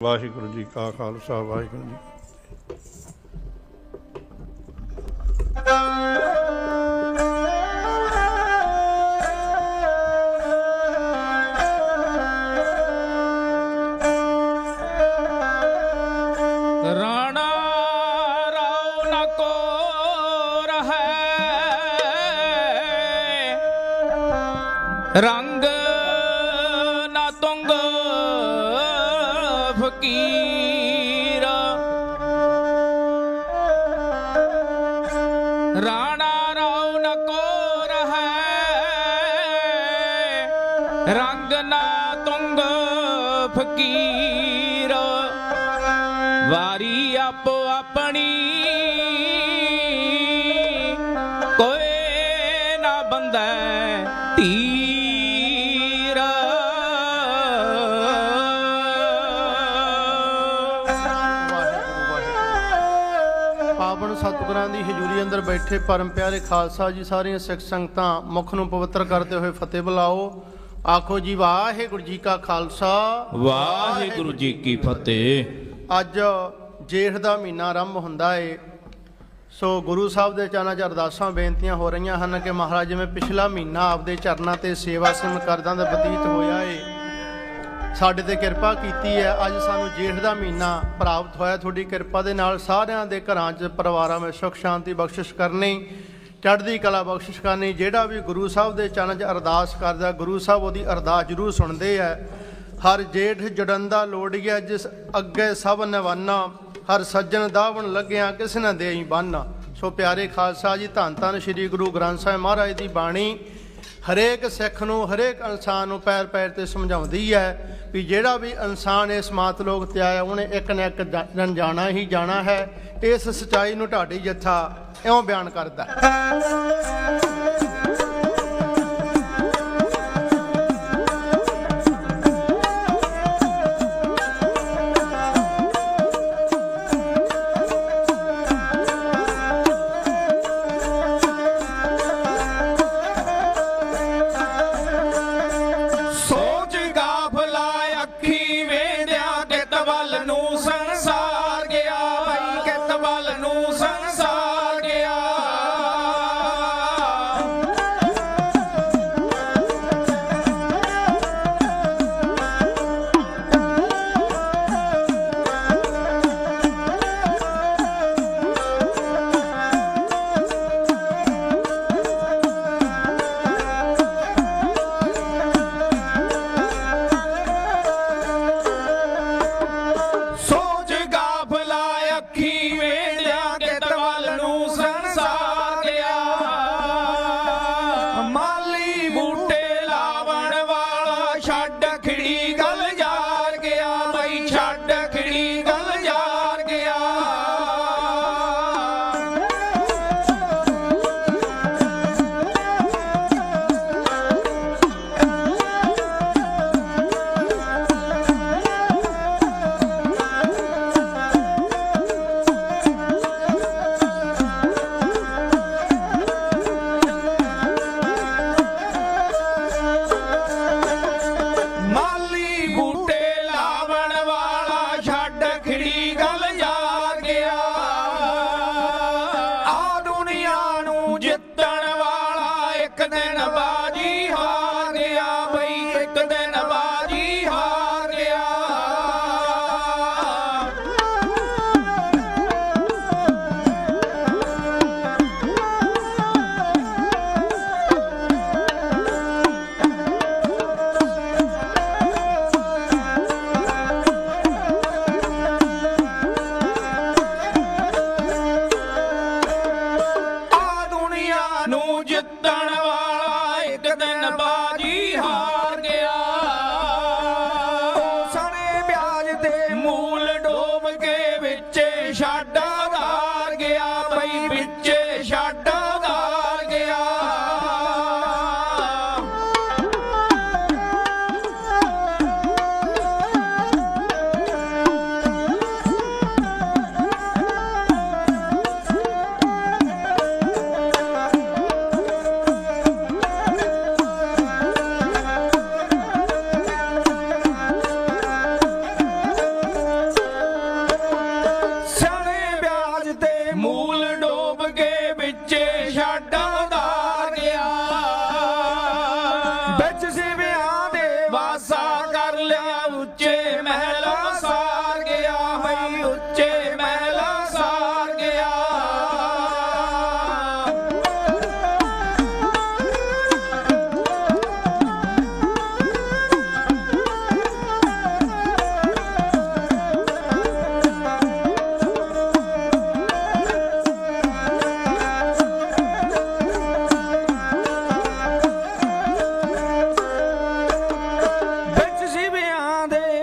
ਵਾਹਿਗੁਰੂ ਜੀ ਕਾ ਖਾਲਸਾ ਵਾਹਿਗੁਰੂ ਜੀ ਰਾਣਾ ਰਾਉ ਨ ਰੰਗ ਫਕੀਰ। ਰਾਣਾ ਰਾਉ ਨ ਕੋ ਰਹੈ। ਰੰਗ ਨਾ ਤੁੰਗ ਫਕੀਰ। ਵਾਰੀ ਪਾਵਨ ਸਤਿਗੁਰਾਂ ਦੀ ਹਜ਼ੂਰੀ ਅੰਦਰ ਬੈਠੇ ਪਰਮ ਪਿਆਰੇ ਖਾਲਸਾ ਜੀ ਸਾਰੀਆਂ ਸਿੱਖ ਸੰਗਤਾਂ ਮੁਖ ਨੂੰ ਪਵਿੱਤਰ ਕਰਦੇ ਹੋਏ ਫਤਿਹ ਬੁਲਾਓ। ਆਖੋ ਜੀ ਵਾਹਿਗੁਰੂ ਜੀ ਕਾ ਖਾਲਸਾ। ਵਾਹਿਗੁਰੂ ਜੀ ਕੀ ਫਤਿਹ। ਅੱਜ ਜੇਠ ਦਾ ਮਹੀਨਾ ਆਰੰਭ ਹੁੰਦਾ ਏ। ਸੋ ਗੁਰੂ ਸਾਹਿਬ ਦੇ ਚਰਨਾਂ 'ਚ ਅਰਦਾਸਾਂ ਬੇਨਤੀਆਂ ਹੋ ਰਹੀਆਂ ਹਨ ਕਿ ਮਹਾਰਾਜ ਜਿਵੇਂ ਪਿਛਲਾ ਮਹੀਨਾ ਆਪਦੇ ਚਰਨਾਂ ਤੇ ਸੇਵਾ ਸਿਮ ਕਰਦਾਂ ਦਾ ਬਤੀਤ ਹੋਇਆ ਏ ਸਾਡੇ ਤੇ ਕਿਰਪਾ ਕੀਤੀ ਹੈ। ਅੱਜ ਸਾਨੂੰ ਜੇਠ ਦਾ ਮਹੀਨਾ ਪ੍ਰਾਪਤ ਹੋਇਆ। ਤੁਹਾਡੀ ਕਿਰਪਾ ਦੇ ਨਾਲ ਸਾਰਿਆਂ ਦੇ ਘਰਾਂ 'ਚ ਪਰਿਵਾਰਾਂ ਵਿੱਚ ਸੁਖ, ਸ਼ਾਂਤੀ, ਬਖਸ਼ਿਸ਼ ਕਰਨੀ, ਚੜ੍ਹਦੀ ਕਲਾ ਬਖਸ਼ਿਸ਼ ਕਰਨੀ, ਜਿਹੜਾ ਵੀ ਗੁਰੂ ਸਾਹਿਬ ਦੇ ਚਰਨਾਂ 'ਚ ਅਰਦਾਸ ਕਰਦਾ ਗੁਰੂ ਸਾਹਿਬ ਉਹਦੀ ਅਰਦਾਸ ਜ਼ਰੂਰ ਸੁਣਦੇ ਆ। ਹਰ ਜੇਠ ਜੜੰਦਾ ਲੋੜੀਆ ਜਿਸ ਅੱਗੇ ਸਭ ਨਵਾਨਾ, ਹਰ ਸੱਜਣ ਦਾਵਣ ਲੱਗਿਆ, ਕਿਸ ਨਾ ਦੇਈ ਬਾਨਾ। ਸੋ ਪਿਆਰੇ ਖਾਲਸਾ ਜੀ, ਧੰਨ ਧੰਨ ਸ੍ਰੀ ਗੁਰੂ ਗ੍ਰੰਥ ਸਾਹਿਬ ਮਹਾਰਾਜ ਦੀ ਬਾਣੀ ਹਰੇਕ ਸਿੱਖ ਨੂੰ, ਹਰੇਕ ਇਨਸਾਨ ਨੂੰ ਪੈਰ ਪੈਰ ਤੇ ਸਮਝਾਉਂਦੀ ਹੈ। ਵੀ ਜਿਹੜਾ ਵੀ ਇਨਸਾਨ ਇਸ ਮਾਤ ਲੋਕ ਤੇ ਆਇਆ, ਉਹਨੇ ਇੱਕ ਨਾ ਇੱਕ ਜਾ- ਦਿਨ ਜਾਣਾ ਹੀ ਜਾਣਾ ਹੈ, ਇਸ ਸਚਾਈ ਨੂੰ ਢਾਡੀ ਜੱਥਾ ਇਉਂ ਬਿਆਨ ਕਰਦਾ ਵੱਲ ਨੂੰ ਸੰਸਾਰ ਵਿੱਚ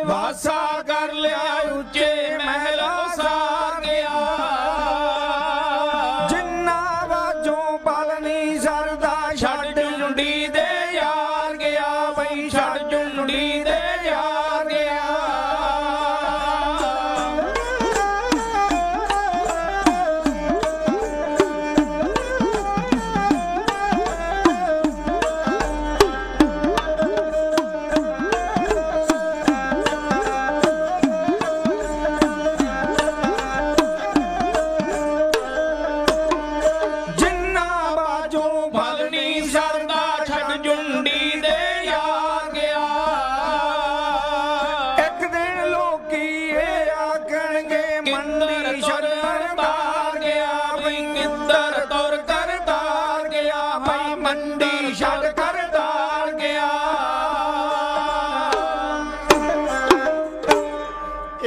Nossa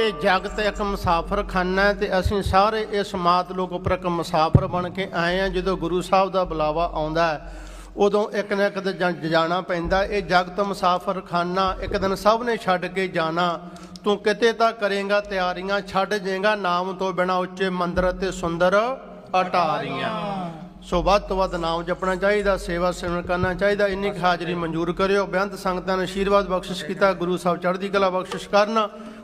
ਇਹ ਜਗਤ ਇੱਕ ਮੁਸਾਫਰ ਖਾਨਾ ਹੈ ਤੇ ਅਸੀਂ ਸਾਰੇ ਇਸ ਮਾਤ ਲੋਕ ਉੱਪਰ ਇੱਕ ਮੁਸਾਫਰ ਬਣ ਕੇ ਆਏ ਆ ਜਦੋਂ ਗੁਰੂ ਸਾਹਿਬ ਦਾ ਬੁਲਾਵਾ ਆਉਂਦਾ ਉਦੋਂ ਇੱਕ ਨਾ ਇੱਕ ਤੇ ਜਾ- ਜਾਣਾ ਪੈਂਦਾ। ਇਹ ਜਗਤ ਮੁਸਾਫਰ ਖਾਨਾ ਇੱਕ ਦਿਨ ਸਭ ਨੇ ਛੱਡ ਕੇ ਜਾਣਾ। ਤੂੰ ਕਿਤੇ ਤਾਂ ਕਰੇਗਾ ਤਿਆਰੀਆਂ ਛੱਡ ਜਾਏਗਾ ਨਾਮ ਤੋਂ ਬਿਨਾ ਉੱਚੇ ਮੰਦਰ ਅਤੇ ਸੁੰਦਰ ਅਟਾਰੀਆਂ। ਸੋ ਵੱਧ ਤੋਂ ਵੱਧ ਨਾਮ ਜਪਣਾ ਚਾਹੀਦਾ ਸੇਵਾ ਸਿਮਰਨ ਕਰਨਾ ਚਾਹੀਦਾ। ਇੰਨੀ ਕੁ ਹਾਜ਼ਰੀ ਮਨਜ਼ੂਰ ਕਰਿਓ। ਬੇਅੰਤ ਸੰਗਤਾਂ ਨੇ ਆਸ਼ੀਰਵਾਦ ਬਖਸ਼ਿਸ਼ ਕੀਤਾ। ਗੁਰੂ ਸਾਹਿਬ ਚੜ੍ਹਦੀ ਕਲਾ ਬਖਸ਼ਿਸ਼ ਕਰਨ।